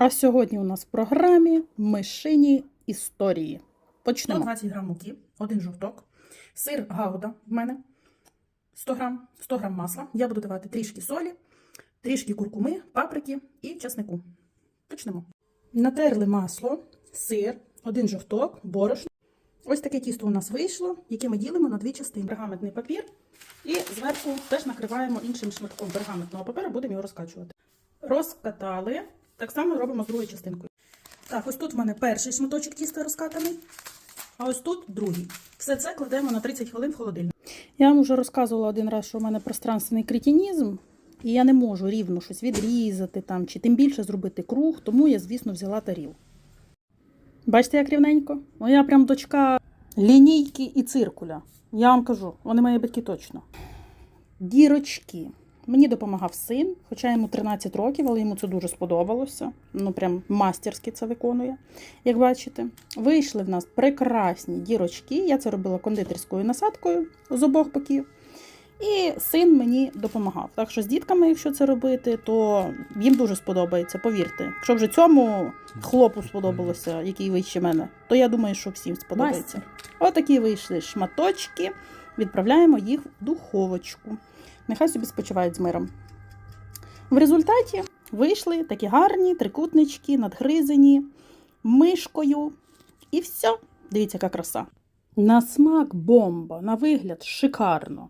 А сьогодні у нас в програмі мишині історії. Почнемо. 120 грам муки, один жовток, сир гауда в мене 100 грам, 100 грам масла. Я буду давати трішки солі, трішки куркуми, паприки і чеснику. Почнемо. Натерли масло, сир, один жовток, борошно. Ось таке тісто у нас вийшло, яке ми ділимо на дві частини. Пергаментний папір. І зверху теж накриваємо іншим шматком пергаментного паперу, будемо його розкачувати. Розкатали. Так само робимо з другою частинкою. Так, ось тут в мене перший шматочок тіста розкатаний, а ось тут другий. Все це кладемо на 30 хвилин в холодильник. Я вам вже розказувала один раз, що у мене пространственний кретинізм, і я не можу рівно щось відрізати там, чи тим більше зробити круг, тому я, звісно, взяла таріл. Бачите, як рівненько? Моя прям дочка лінійки і циркуля. Я вам кажу, вони мої батьки точно. Дірочки. Мені допомагав син, хоча йому 13 років, але йому це дуже сподобалося. Ну, прям мастерськи це виконує, як бачите. Вийшли в нас прекрасні дірочки. Я це робила кондитерською насадкою з обох боків. І син мені допомагав. Так що з дітками, якщо це робити, то їм дуже сподобається, повірте. Якщо вже цьому хлопу сподобалося, який вище мене, то я думаю, що всім сподобається. Отакі вийшли шматочки. Відправляємо їх в духовочку. Нехай собі спочивають з миром. В результаті вийшли такі гарні трикутнички, надгризені мишкою. І все. Дивіться, яка краса. На смак бомба, на вигляд шикарно.